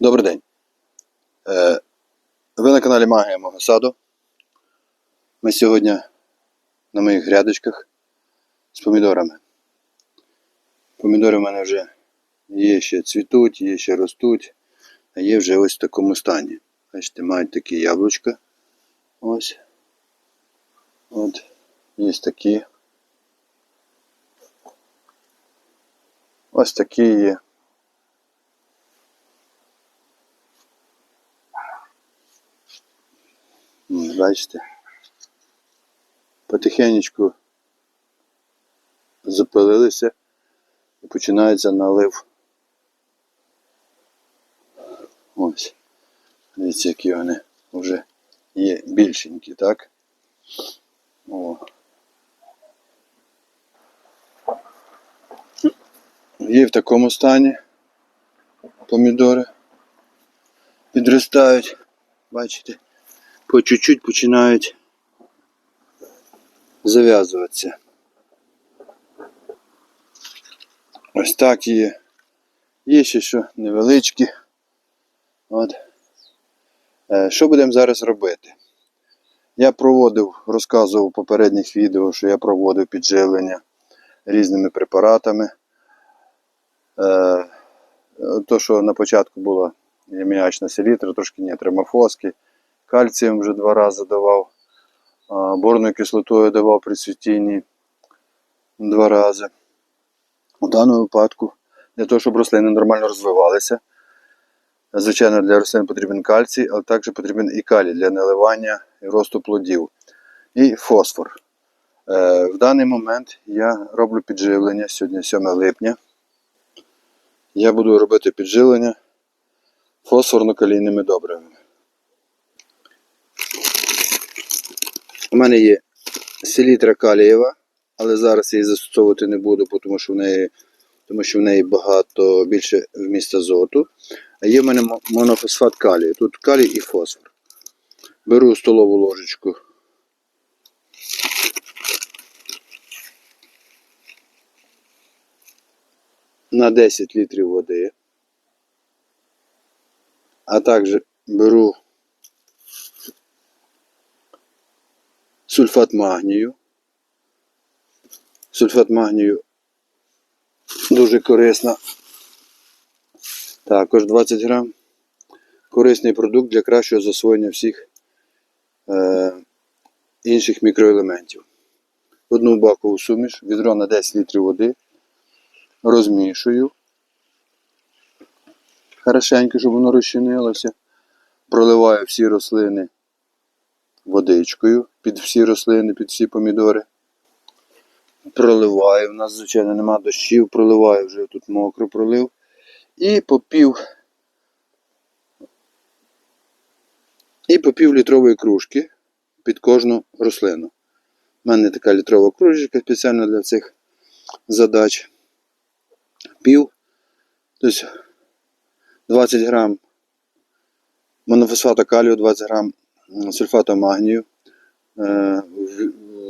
Добрий день. Е, Ви на каналі Магія мого саду. Ми сьогодні на моїх грядочках з помідорами. Помідори в мене вже є ще цвітуть, є ще ростуть, а є вже ось в такому стані. Бачите, мають такі яблучка. Ось. От. Є такі. Ось такі є. Бачите? Потихенечку запилилися і починається налив. Ось. Дивіться, які вони вже є більшенькі, так? О. Є в такому стані помідори. Підростають, бачите, по чуть-чуть починають зав'язуватися. Ось так є. Є ще що невеличкі. От. Е, Що будемо зараз робити? Я проводив, розказував в попередніх відео, що я проводив підживлення різними препаратами. Е, То, що на початку була єміачна селітра, трошки ні, тремофоски, кальцієм вже два рази давав, борною кислотою давав при цвітінні два рази. У даному випадку, для того, щоб рослини нормально розвивалися, звичайно, для рослин потрібен кальцій, але також потрібен і калій для наливання і росту плодів. І фосфор. Е, В даний момент я роблю підживлення сьогодні 7 липня. Я буду робити підживлення фосфорно-калійними добривами. У мене є селітра калієва, але зараз її застосовувати не буду, тому що в неї, тому що в неї багато більше вміст азоту. А є в мене монофосфат калію. Тут калій і фосфор. Беру столову ложечку. На 10 літрів води. А також беру сульфат магнію. Сульфат магнію дуже корисна. Також 20 грам. Корисний продукт для кращого засвоєння всіх е, інших мікроелементів. Одну бакову суміш, відро на 10 літрів води. Розмішую. Хорошенько, щоб воно розчинилося. Проливаю всі рослини водичкою під всі рослини, під всі помідори. Проливаю. У нас, звичайно, нема дощів, проливаю вже тут мокро пролив. І по пів. І по пів літрової кружки під кожну рослину. У мене така літрова кружечка спеціально для цих задач. Пів. Тобто 20 грам монофосфату калію, 20 грам м, сульфату магнію, е,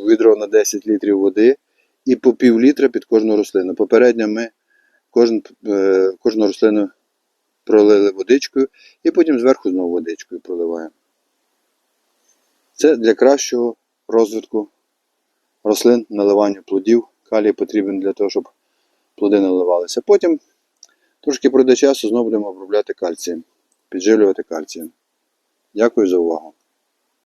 відро на 10 літрів води і по пів літра під кожну рослину. Попередньо ми кожен, е, кожну рослину пролили водичкою і потім зверху знову водичкою проливаємо. Це для кращого розвитку рослин, наливання плодів. Калій потрібен для того, щоб плоди наливалися. Потім трошки пройде часу, знову будемо обробляти кальцієм, підживлювати кальцієм. Дякую за увагу.